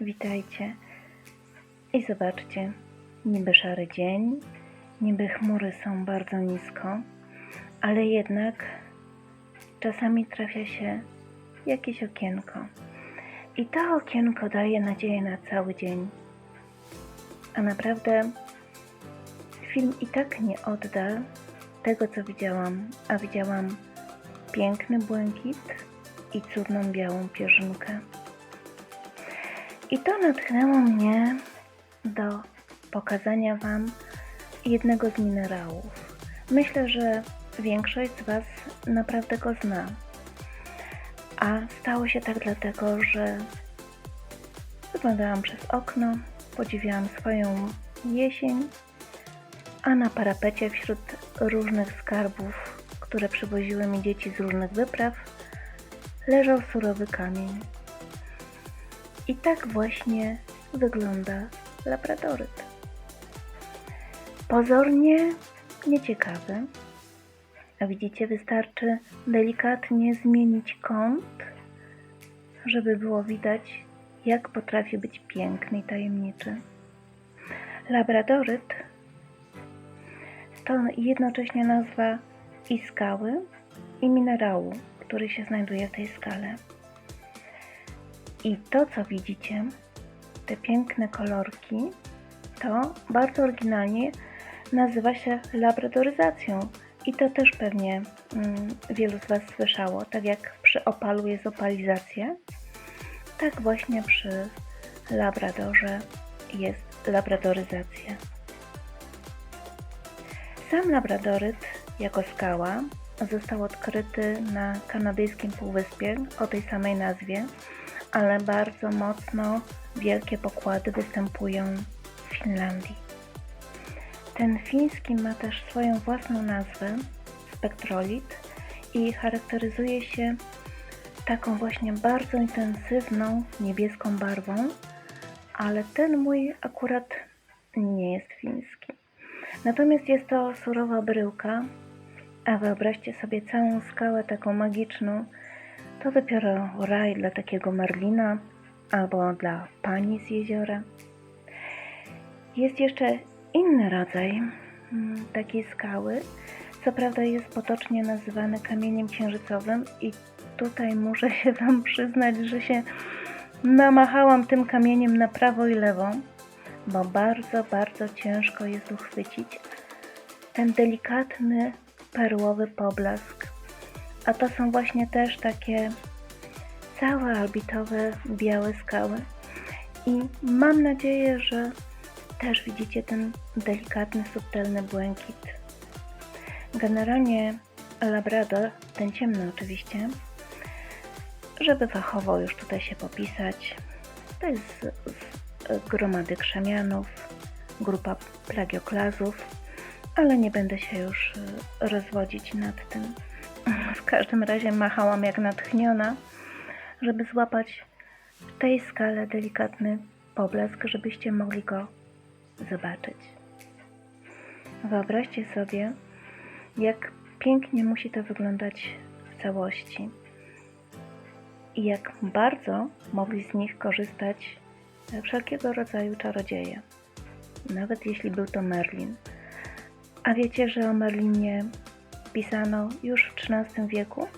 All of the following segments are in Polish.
Witajcie. I zobaczcie, niby szary dzień, niby chmury są bardzo nisko, ale jednak czasami trafia się jakieś okienko. I to okienko daje nadzieję na cały dzień. A naprawdę film i tak nie odda tego, co widziałam, a widziałam piękny błękit i cudną białą pierzynkę. I to natchnęło mnie do pokazania Wam jednego z minerałów. Myślę, że większość z Was naprawdę go zna. A stało się tak dlatego, że wyglądałam przez okno, podziwiałam swoją jesień, a na parapecie wśród różnych skarbów, które przywoziły mi dzieci z różnych wypraw, leżał surowy kamień. I tak właśnie wygląda labradoryt. Pozornie nieciekawy, a widzicie, wystarczy delikatnie zmienić kąt, żeby było widać, jak potrafi być piękny i tajemniczy. Labradoryt to jednocześnie nazwa i skały, i minerału, który się znajduje w tej skale. I to, co widzicie, te piękne kolorki, to bardzo oryginalnie nazywa się labradoryzacją. I to też pewnie mm, wielu z Was słyszało. Tak jak przy opalu jest opalizacja, tak właśnie przy labradorze jest labradoryzacja. Sam labradoryt jako skała został odkryty na kanadyjskim półwyspie o tej samej nazwie, ale bardzo mocno wielkie pokłady występują w Finlandii. Ten fiński ma też swoją własną nazwę, spektrolit, i charakteryzuje się taką właśnie bardzo intensywną niebieską barwą, ale ten mój akurat nie jest fiński. Natomiast jest to surowa bryłka, a wyobraźcie sobie całą skałę taką magiczną, to dopiero raj dla takiego marlina albo dla pani z jeziora. Jest jeszcze inny rodzaj mm, takiej skały. Co prawda jest potocznie nazywany kamieniem księżycowym i tutaj muszę się Wam przyznać, że się namachałam tym kamieniem na prawo i lewo, bo bardzo, bardzo ciężko jest uchwycić ten delikatny, perłowy poblask. A to są właśnie też takie całe albitowe, białe skały. I mam nadzieję, że też widzicie ten delikatny, subtelny błękit. Generalnie Labrador, ten ciemny oczywiście, żeby fachowo już tutaj się popisać, to jest z, z gromady krzemianów, grupa plagioklazów, ale nie będę się już y, rozwodzić nad tym. W każdym razie machałam jak natchniona, żeby złapać w tej skale delikatny poblask, żebyście mogli go zobaczyć. Wyobraźcie sobie, jak pięknie musi to wyglądać w całości i jak bardzo mogli z nich korzystać wszelkiego rodzaju czarodzieje, nawet jeśli był to Merlin. A wiecie, że o Merlinie pisano już w XIII wieku?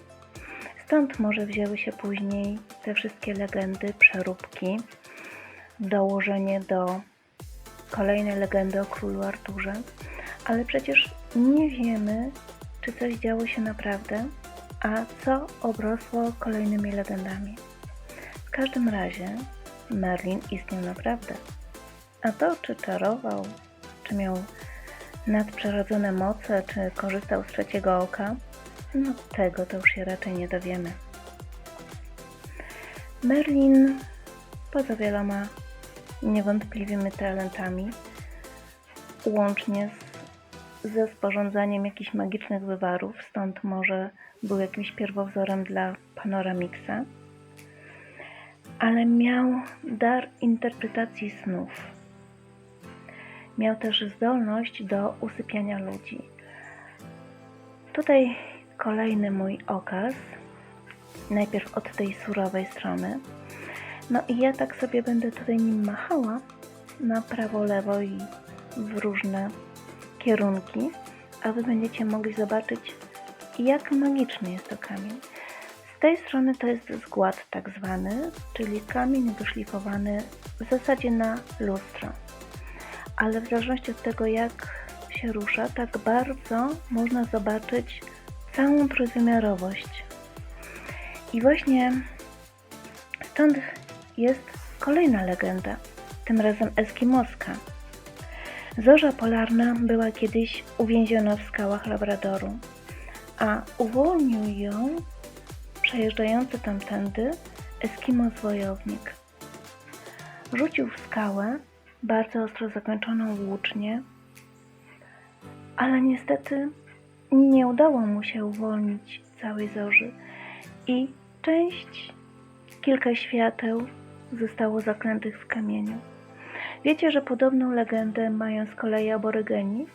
Stąd może wzięły się później te wszystkie legendy, przeróbki, dołożenie do kolejnej legendy o królu Arturze, ale przecież nie wiemy, czy coś działo się naprawdę, a co obrosło kolejnymi legendami. W każdym razie Merlin istniał naprawdę. A to, czy czarował, czy miał nadprzyrodzone moce, czy korzystał z trzeciego oka, no tego to już się raczej nie dowiemy. Merlin, poza wieloma niewątpliwymi talentami, łącznie z, ze sporządzaniem jakichś magicznych wywarów, stąd może był jakimś pierwowzorem dla Panoramixa, ale miał dar interpretacji snów. Miał też zdolność do usypiania ludzi. Tutaj kolejny mój okaz, najpierw od tej surowej strony. No i ja tak sobie będę tutaj nim machała na prawo, lewo i w różne kierunki, a wy będziecie mogli zobaczyć, jak magiczny jest to kamień. Z tej strony to jest zgład tak zwany, czyli kamień wyszlifowany w zasadzie na lustro. Ale w zależności od tego, jak się rusza, tak bardzo można zobaczyć całą trójwymiarowość. I właśnie stąd jest kolejna legenda, tym razem eskimoska. Zorza polarna była kiedyś uwięziona w skałach Labradoru, a uwolnił ją przejeżdżający tamtędy Eskimos wojownik. Rzucił w skałę bardzo ostro zakończoną włócznię, ale niestety nie udało mu się uwolnić całej zorzy i część, kilka świateł zostało zaklętych w kamieniu. Wiecie, że podobną legendę mają z kolei aborygeni,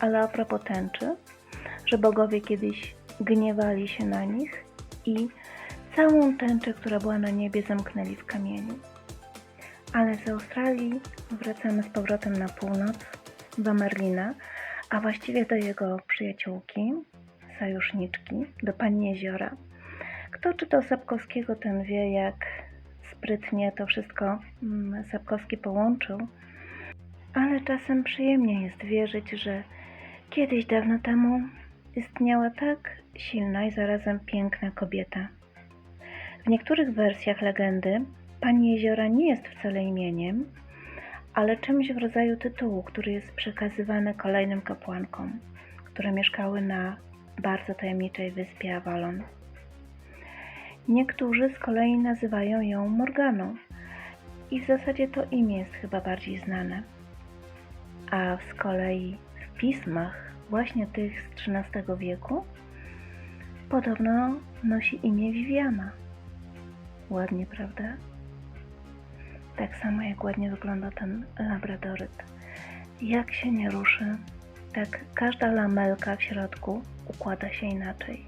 ale a propos tęczy, że bogowie kiedyś gniewali się na nich i całą tęczę, która była na niebie, zamknęli w kamieniu. Ale z Australii wracamy z powrotem na północ, do Merlina, a właściwie do jego przyjaciółki, sojuszniczki, do pani Jeziora. Kto czytał Sapkowskiego, ten wie, jak sprytnie to wszystko mm, Sapkowski połączył. Ale czasem przyjemnie jest wierzyć, że kiedyś dawno temu istniała tak silna i zarazem piękna kobieta. W niektórych wersjach legendy pani Jeziora nie jest wcale imieniem, ale czymś w rodzaju tytułu, który jest przekazywany kolejnym kapłankom, które mieszkały na bardzo tajemniczej wyspie Avalon. Niektórzy z kolei nazywają ją Morganą i w zasadzie to imię jest chyba bardziej znane. A z kolei w pismach właśnie tych z XIII wieku podobno nosi imię Viviana. Ładnie, prawda? Tak samo jak ładnie wygląda ten labradoryt. Jak się nie ruszy, tak każda lamelka w środku układa się inaczej.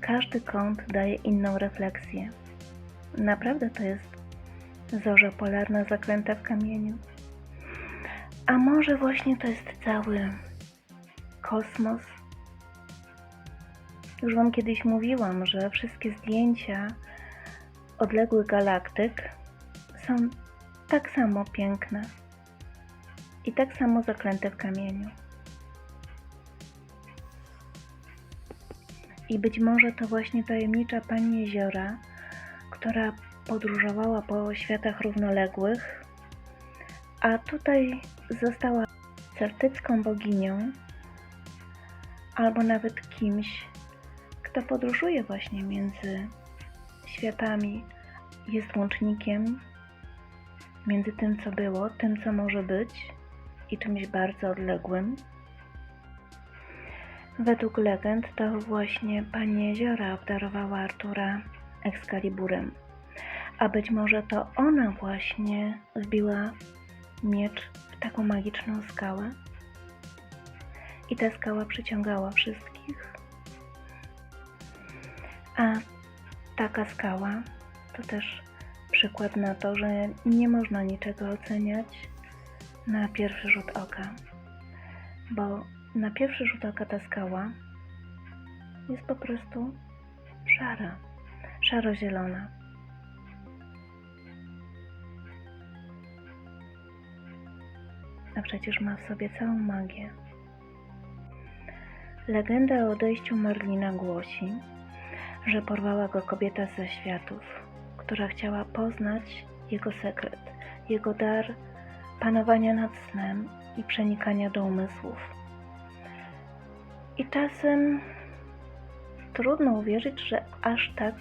Każdy kąt daje inną refleksję. Naprawdę to jest zorza polarna zaklęta w kamieniu. A może właśnie to jest cały kosmos? Już Wam kiedyś mówiłam, że wszystkie zdjęcia odległych galaktyk są tak samo piękne i tak samo zaklęte w kamieniu. I być może to właśnie tajemnicza pani jeziora, która podróżowała po światach równoległych, a tutaj została celtycką boginią, albo nawet kimś, kto podróżuje właśnie między światami, jest łącznikiem między tym, co było, tym, co może być i czymś bardzo odległym. Według legend to właśnie pani Jeziora obdarowała Artura Excaliburem, a być może to ona właśnie zbiła miecz w taką magiczną skałę i ta skała przyciągała wszystkich. A taka skała to też przykład na to, że nie można niczego oceniać na pierwszy rzut oka, bo na pierwszy rzut oka ta skała jest po prostu szara, szaro-zielona. A przecież ma w sobie całą magię. Legenda o odejściu Marlina głosi, że porwała go kobieta ze światów, która chciała poznać jego sekret, jego dar panowania nad snem i przenikania do umysłów. I czasem trudno uwierzyć, że aż tak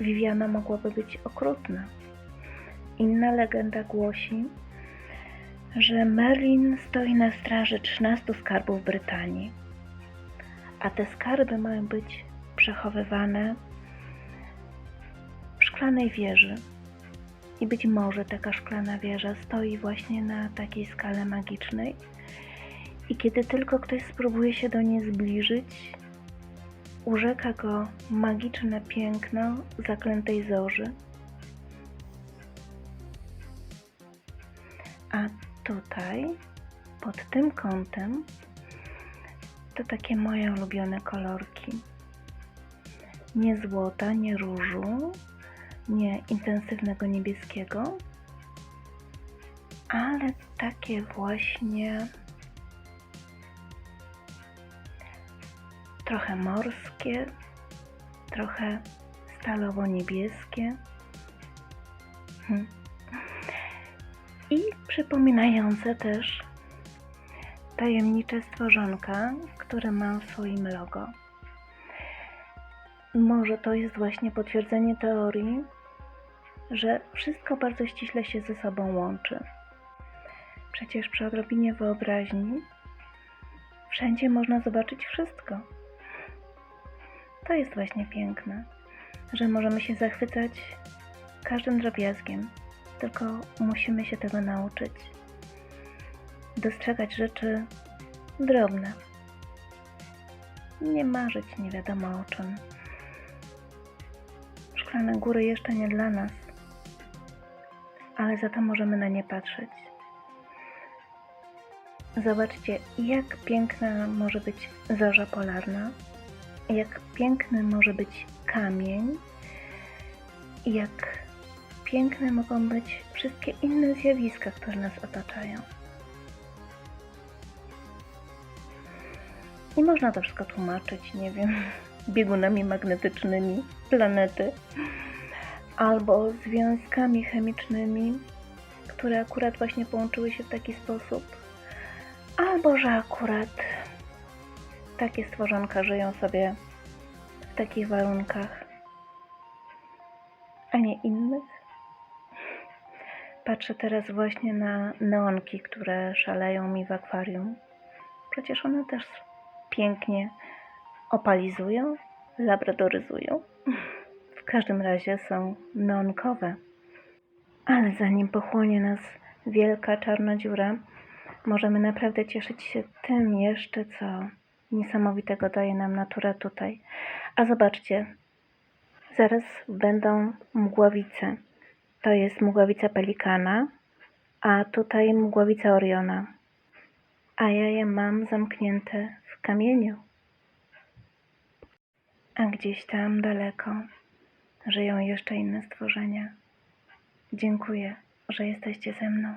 Viviana mogłaby być okrutna. Inna legenda głosi, że Merlin stoi na straży 13 skarbów Brytanii, a te skarby mają być przechowywane szklanej wieży. I być może taka szklana wieża stoi właśnie na takiej skale magicznej. I kiedy tylko ktoś spróbuje się do niej zbliżyć, urzeka go magiczne piękno zaklętej zorzy. A tutaj, pod tym kątem, to takie moje ulubione kolorki. Nie złota, nie różu, nie intensywnego niebieskiego, ale takie właśnie trochę morskie, trochę stalowo-niebieskie. Hmm. I przypominające też tajemnicze stworzonka, które ma w swoim logo. Może to jest właśnie potwierdzenie teorii, że wszystko bardzo ściśle się ze sobą łączy. Przecież przy odrobinie wyobraźni wszędzie można zobaczyć wszystko. To jest właśnie piękne, że możemy się zachwycać każdym drobiazgiem, tylko musimy się tego nauczyć. Dostrzegać rzeczy drobne. Nie marzyć nie wiadomo o czym. Szklane góry jeszcze nie dla nas, ale za to możemy na nie patrzeć. Zobaczcie, jak piękna może być zorza polarna, jak piękny może być kamień, jak piękne mogą być wszystkie inne zjawiska, które nas otaczają. I można to wszystko tłumaczyć, nie wiem, biegunami magnetycznymi planety albo związkami chemicznymi, które akurat właśnie połączyły się w taki sposób, albo że akurat takie stworzonka żyją sobie w takich warunkach, a nie innych. Patrzę teraz właśnie na neonki, które szaleją mi w akwarium. Przecież one też pięknie opalizują, labradoryzują. W każdym razie są neonkowe. Ale zanim pochłonie nas wielka czarna dziura, możemy naprawdę cieszyć się tym jeszcze, co niesamowitego daje nam natura tutaj. A zobaczcie, zaraz będą mgławice. To jest mgławica pelikana, a tutaj mgławica Oriona. A ja je mam zamknięte w kamieniu. A gdzieś tam daleko żyją jeszcze inne stworzenia. Dziękuję, że jesteście ze mną.